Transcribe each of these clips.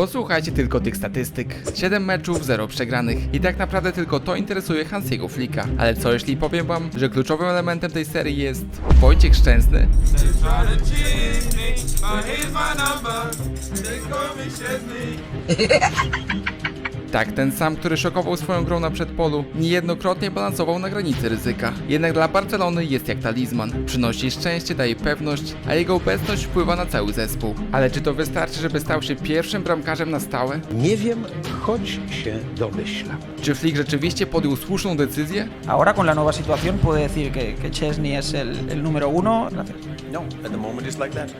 Posłuchajcie tylko tych statystyk. 7 meczów, 0 przegranych. I tak naprawdę tylko to interesuje Hansiego Flicka. Ale co jeśli powiem wam, że kluczowym elementem tej serii jest Wojciech Szczęsny? Tak, ten sam, który szokował swoją grą na przedpolu, niejednokrotnie balansował na granicy ryzyka. Jednak dla Barcelony jest jak talizman. Przynosi szczęście, daje pewność, a jego obecność wpływa na cały zespół. Ale czy to wystarczy, żeby stał się pierwszym bramkarzem na stałe? Nie wiem, choć się domyślam. Czy Flick rzeczywiście podjął słuszną decyzję? Ahora con la nueva situación puedo decir que, que Chesney es el, el número uno. Gracias. No, at the moment it's like that.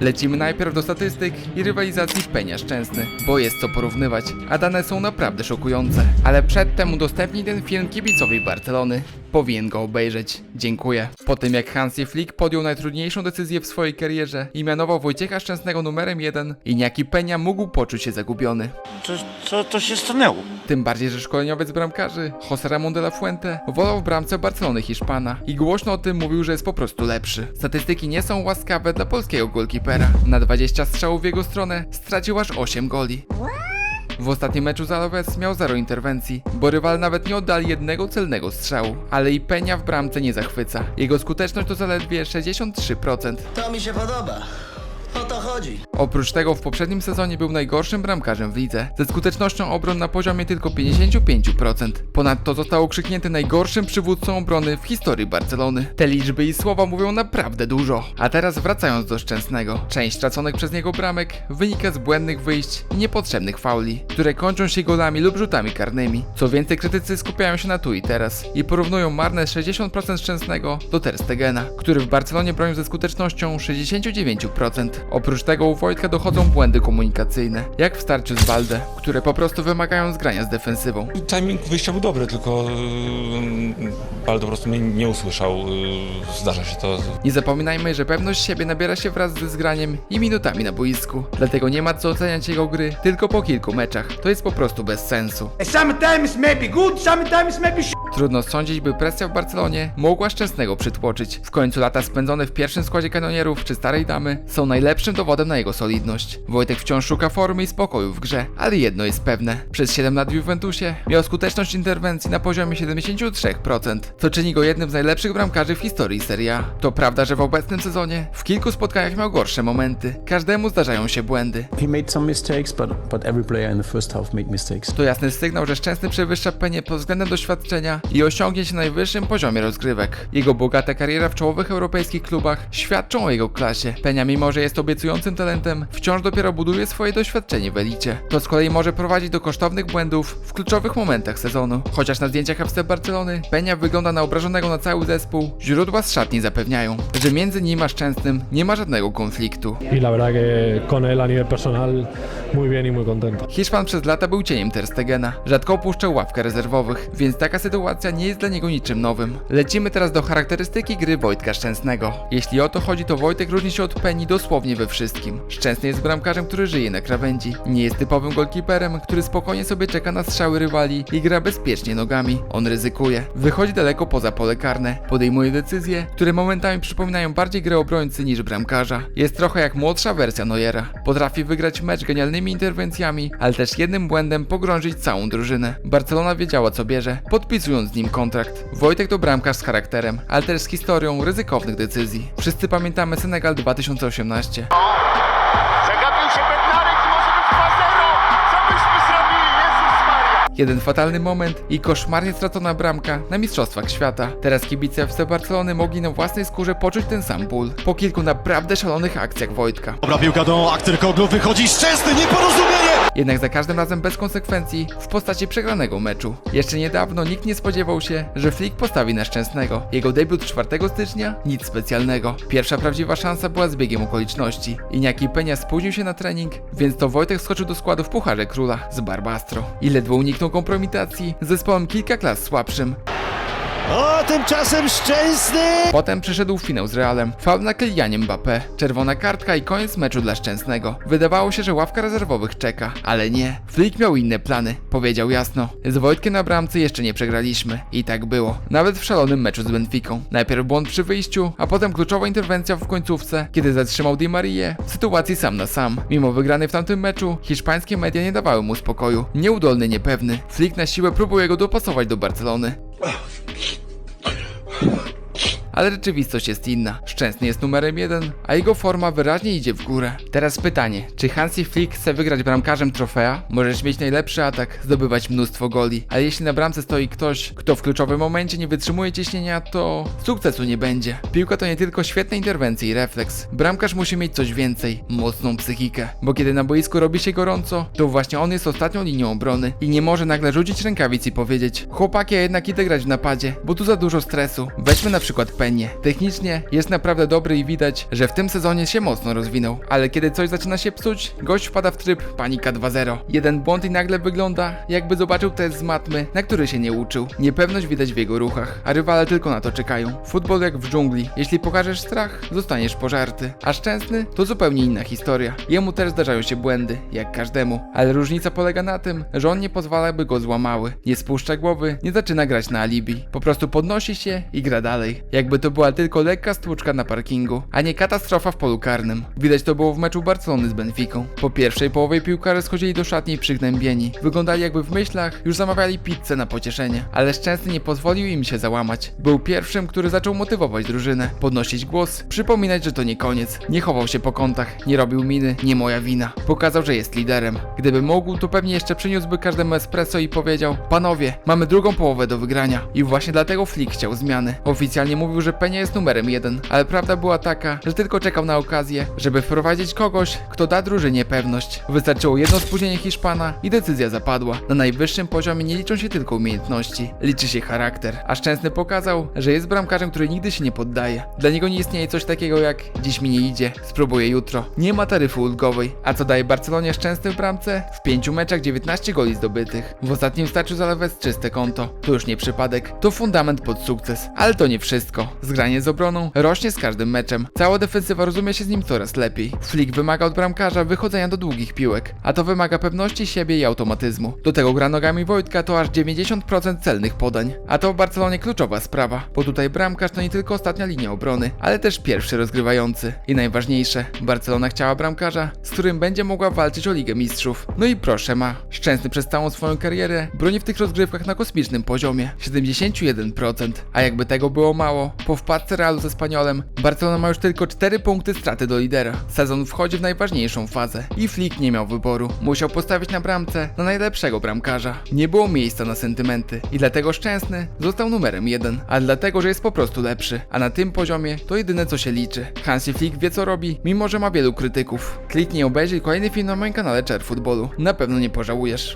Lecimy najpierw do statystyk i rywalizacji Penia Szczęsny, bo jest co porównywać, a dane są naprawdę szokujące. Ale przedtem udostępnij ten film kibicowi Barcelony. Powinien go obejrzeć. Dziękuję. Po tym jak Hansi Flick podjął najtrudniejszą decyzję w swojej karierze i mianował Wojciecha Szczęsnego numerem jeden, Iniaki Penia mógł poczuć się zagubiony. Co, co to się stanęło? Tym bardziej, że szkoleniowiec bramkarzy, José Ramón de la Fuente, wolał w bramce Barcelony Hiszpana i głośno o tym mówił, że jest po prostu lepszy. Statystyki nie są łaskawe dla polskiego golkipera. Na 20 strzałów w jego stronę stracił aż 8 goli. W ostatnim meczu z Alaves miał zero interwencji, bo rywal nawet nie oddali jednego celnego strzału. Ale i Penia w bramce nie zachwyca. Jego skuteczność to zaledwie 63%. To mi się podoba. O to chodzi. Oprócz tego w poprzednim sezonie był najgorszym bramkarzem w lidze, ze skutecznością obron na poziomie tylko 55%. Ponadto został okrzyknięty najgorszym przywódcą obrony w historii Barcelony. Te liczby i słowa mówią naprawdę dużo. A teraz wracając do Szczęsnego. Część straconych przez niego bramek wynika z błędnych wyjść i niepotrzebnych fauli, które kończą się golami lub rzutami karnymi. Co więcej, krytycy skupiają się na tu i teraz i porównują marne 60% Szczęsnego do Ter Stegena, który w Barcelonie bronił ze skutecznością 69%. Oprócz tego u Wojtka dochodzą błędy komunikacyjne, jak w starciu z Balde, które po prostu wymagają zgrania z defensywą. Timing wyjścia był dobry, tylko yy, Baldo po prostu mnie nie usłyszał. Yy, zdarza się to. Nie zapominajmy, że pewność siebie nabiera się wraz ze zgraniem i minutami na boisku. Dlatego nie ma co oceniać jego gry tylko po kilku meczach. To jest po prostu bez sensu. Sometimes maybe good, sometimes maybe Trudno sądzić, by presja w Barcelonie mogła Szczęsnego przytłoczyć. W końcu lata spędzone w pierwszym składzie kanonierów czy Starej Damy są najlepszym dowodem na jego solidność. Wojtek wciąż szuka formy i spokoju w grze, ale jedno jest pewne. Przez 7 lat w Juventusie miał skuteczność interwencji na poziomie 73%, co czyni go jednym z najlepszych bramkarzy w historii Serie A. To prawda, że w obecnym sezonie w kilku spotkaniach miał gorsze momenty. Każdemu zdarzają się błędy. He made some mistakes, but but every player in the first half made mistakes. To jasny sygnał, że Szczęsny przewyższa Penie pod względem doświadczenia i osiągnięć na najwyższym poziomie rozgrywek. Jego bogata kariera w czołowych europejskich klubach świadczą o jego klasie. Penia, mimo że jest obiecującym talentem, wciąż dopiero buduje swoje doświadczenie w elicie. To z kolei może prowadzić do kosztownych błędów w kluczowych momentach sezonu. Chociaż na zdjęciach FC Barcelony Penia wygląda na obrażonego na cały zespół, źródła z szatni zapewniają, że między nim a Szczęsnym nie ma żadnego konfliktu. y la verdad que con él a nivel personal muy bien y muy contento. Hiszpan przez lata był cieniem Ter Stegena. Rzadko opuszczał ławkę rezerwowych, więc taka sytuacja nie jest dla niego niczym nowym. Lecimy teraz do charakterystyki gry Wojtka Szczęsnego. Jeśli o to chodzi, to Wojtek różni się od Peni dosłownie we wszystkim. Szczęsny jest bramkarzem, który żyje na krawędzi. Nie jest typowym golkiperem, który spokojnie sobie czeka na strzały rywali i gra bezpiecznie nogami. On ryzykuje. Wychodzi daleko poza pole karne. Podejmuje decyzje, które momentami przypominają bardziej grę obrońcy niż bramkarza. Jest trochę jak młodsza wersja Neuera. Potrafi wygrać mecz genialnymi interwencjami, ale też jednym błędem pogrążyć całą drużynę. Barcelona wiedziała co bierze, podpisując z nim kontrakt. Wojtek to bramkarz z charakterem, ale też z historią ryzykownych decyzji. Wszyscy pamiętamy Senegal 2018. Zagapił się Bednarek i może być 2-0! Co byśmy zrobili? Jezus Maria! Jeden fatalny moment i koszmarnie stracona bramka na Mistrzostwach Świata. Teraz kibice FC Barcelony mogli na własnej skórze poczuć ten sam ból. Po kilku naprawdę szalonych akcjach Wojtka. Dobra piłka do Akterkoglu, wychodzi Szczęsny, nieporozumienie! Jednak za każdym razem bez konsekwencji w postaci przegranego meczu. Jeszcze niedawno nikt nie spodziewał się, że Flick postawi na Szczęsnego. Jego debiut 4 stycznia? Nic specjalnego. Pierwsza prawdziwa szansa była zbiegiem okoliczności. Iniaki Penia spóźnił się na trening, więc to Wojtek skoczył do składu w Pucharze Króla z Barbastro. I ledwo uniknął kompromitacji zespołem kilka klas słabszym. O, tymczasem Szczęsny! Potem przyszedł finał z Realem, faul na Kylianie Mbappé, czerwona kartka i koniec meczu dla Szczęsnego. Wydawało się, że ławka rezerwowych czeka, ale nie. Flick miał inne plany, powiedział jasno. Z Wojtkiem na bramce jeszcze nie przegraliśmy. I tak było. Nawet w szalonym meczu z Benficą. Najpierw błąd przy wyjściu, a potem kluczowa interwencja w końcówce, kiedy zatrzymał Di Marię w sytuacji sam na sam. Mimo wygranej w tamtym meczu, hiszpańskie media nie dawały mu spokoju. Nieudolny, niepewny. Flick na siłę próbuje go dopasować do Barcelony. Ale rzeczywistość jest inna. Szczęsny jest numerem jeden, a jego forma wyraźnie idzie w górę. Teraz pytanie, czy Hansi Flick chce wygrać bramkarzem trofea? Możesz mieć najlepszy atak, zdobywać mnóstwo goli, ale jeśli na bramce stoi ktoś, kto w kluczowym momencie nie wytrzymuje ciśnienia, to sukcesu nie będzie. Piłka to nie tylko świetne interwencje i refleks. Bramkarz musi mieć coś więcej, mocną psychikę, bo kiedy na boisku robi się gorąco, to właśnie on jest ostatnią linią obrony i nie może nagle rzucić rękawic i powiedzieć chłopaki, ja jednak idę grać w napadzie, bo tu za dużo stresu. Weźmy na przykład Technicznie jest naprawdę dobry i widać, że w tym sezonie się mocno rozwinął, ale kiedy coś zaczyna się psuć, gość wpada w tryb panika 2-0. Jeden błąd i nagle wygląda, jakby zobaczył test z matmy, na który się nie uczył. Niepewność widać w jego ruchach, a rywale tylko na to czekają. Futbol jak w dżungli. Jeśli pokażesz strach, zostaniesz pożarty. A szczęsny to zupełnie inna historia. Jemu też zdarzają się błędy, jak każdemu, ale różnica polega na tym, że on nie pozwala, by go złamały. Nie spuszcza głowy, nie zaczyna grać na alibi. Po prostu podnosi się i gra dalej. Jakby to była tylko lekka stłuczka na parkingu, a nie katastrofa w polu karnym. Widać to było w meczu Barcelony z Benficą. Po pierwszej połowie piłkarze schodzili do szatni przygnębieni. Wyglądali jakby w myślach już zamawiali pizzę na pocieszenie, ale Szczęsny nie pozwolił im się załamać. Był pierwszym, który zaczął motywować drużynę, podnosić głos, przypominać, że to nie koniec. Nie chował się po kątach, nie robił miny, nie moja wina. Pokazał, że jest liderem. Gdyby mógł, to pewnie jeszcze przyniósłby każdemu espresso i powiedział: Panowie, mamy drugą połowę do wygrania. I właśnie dlatego Flick chciał zmiany. Oficjalnie mówił, że Penia jest numerem jeden, ale prawda była taka, że tylko czekał na okazję, żeby wprowadzić kogoś, kto da drużynie pewność. Wystarczyło jedno spóźnienie Hiszpana i decyzja zapadła. Na najwyższym poziomie nie liczą się tylko umiejętności, liczy się charakter. A Szczęsny pokazał, że jest bramkarzem, który nigdy się nie poddaje. Dla niego nie istnieje coś takiego jak dziś mi nie idzie, spróbuję jutro. Nie ma taryfy ulgowej. A co daje Barcelonie Szczęsny w bramce? W pięciu meczach 19 goli zdobytych. W ostatnim starciu z Alaves czyste konto. To już nie przypadek, to fundament pod sukces. Ale to nie wszystko. Zgranie z obroną rośnie z każdym meczem. Cała defensywa rozumie się z nim coraz lepiej. Flick wymaga od bramkarza wychodzenia do długich piłek, a to wymaga pewności siebie i automatyzmu. Do tego gra nogami Wojtka to aż 90% celnych podań. A to w Barcelonie kluczowa sprawa, bo tutaj bramkarz to nie tylko ostatnia linia obrony, ale też pierwszy rozgrywający. I najważniejsze, Barcelona chciała bramkarza, z którym będzie mogła walczyć o Ligę Mistrzów. No i proszę ma. Szczęsny przez całą swoją karierę broni w tych rozgrywkach na kosmicznym poziomie 71%. A jakby tego było mało, po wpadce Realu ze Spaniolem, Barcelona ma już tylko 4 punkty straty do lidera. Sezon wchodzi w najważniejszą fazę i Flick nie miał wyboru. Musiał postawić na bramce na najlepszego bramkarza. Nie było miejsca na sentymenty i dlatego Szczęsny został numerem jeden, a dlatego, że jest po prostu lepszy. A na tym poziomie to jedyne co się liczy. Hansi Flick wie co robi, mimo że ma wielu krytyków. Kliknij obejrzyj kolejny film na moim kanale Czer Futbolu. Na pewno nie pożałujesz.